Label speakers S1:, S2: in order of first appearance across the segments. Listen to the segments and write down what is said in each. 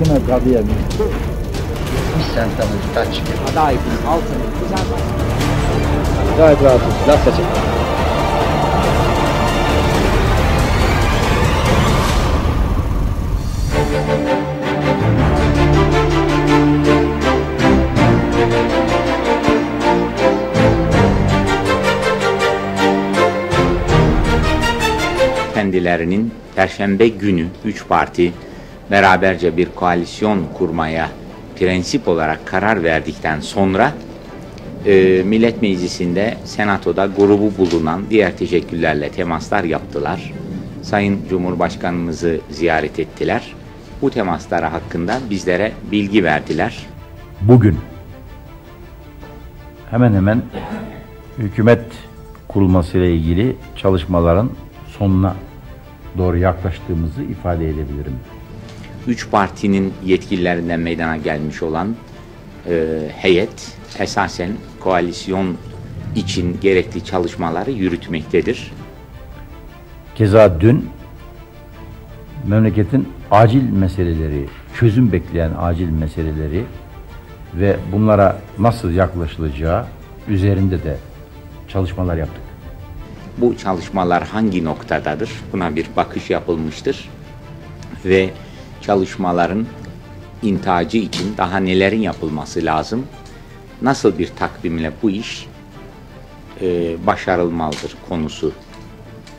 S1: Kadıya mülk.
S2: Bir sentamız kaç gibi.
S3: aday bir altını güzel
S1: Gayet rahatız. Laf seçin.
S4: kendilerinin Perşembe günü üç parti beraberce bir koalisyon kurmaya prensip olarak karar verdikten sonra e, Millet Meclisi'nde Senato'da grubu bulunan diğer teşekkürlerle temaslar yaptılar. Sayın Cumhurbaşkanımızı ziyaret ettiler. Bu temaslara hakkında bizlere bilgi verdiler.
S5: bugün hemen hemen hükümet kurulmasıyla ilgili çalışmaların sonuna doğru yaklaştığımızı ifade edebilirim.
S4: Üç partinin yetkililerinden meydana gelmiş olan e, heyet esasen koalisyon için gerekli çalışmaları yürütmektedir.
S5: Keza dün memleketin acil meseleleri, çözüm bekleyen acil meseleleri ve bunlara nasıl yaklaşılacağı üzerinde de çalışmalar yaptık.
S4: Bu çalışmalar hangi noktadadır? Buna bir bakış yapılmıştır. Ve çalışmaların intacı için daha nelerin yapılması lazım? Nasıl bir takvimle bu iş e, başarılmalıdır konusu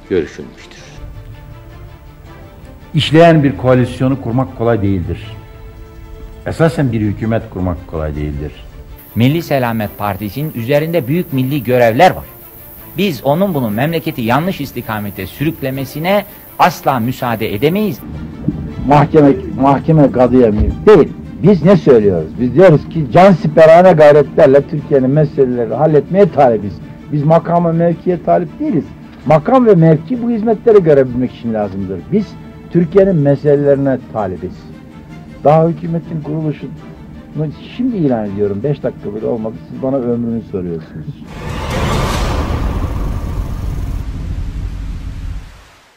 S4: görüşülmüştür.
S5: İşleyen bir koalisyonu kurmak kolay değildir. Esasen bir hükümet kurmak kolay değildir.
S6: Milli Selamet Partisi'nin üzerinde büyük milli görevler var. Biz onun bunun memleketi yanlış istikamete sürüklemesine asla müsaade edemeyiz.
S1: Mahkeme, mahkeme kadıya mülk değil. Biz ne söylüyoruz? Biz diyoruz ki can siperhane gayretlerle Türkiye'nin meselelerini halletmeye talibiz. Biz makam ve mevkiye talip değiliz. Makam ve mevki bu hizmetleri görebilmek için lazımdır. Biz Türkiye'nin meselelerine talibiz. Daha hükümetin kuruluşunu şimdi ilan ediyorum. Beş dakika bile olmadı. Siz bana ömrünü soruyorsunuz.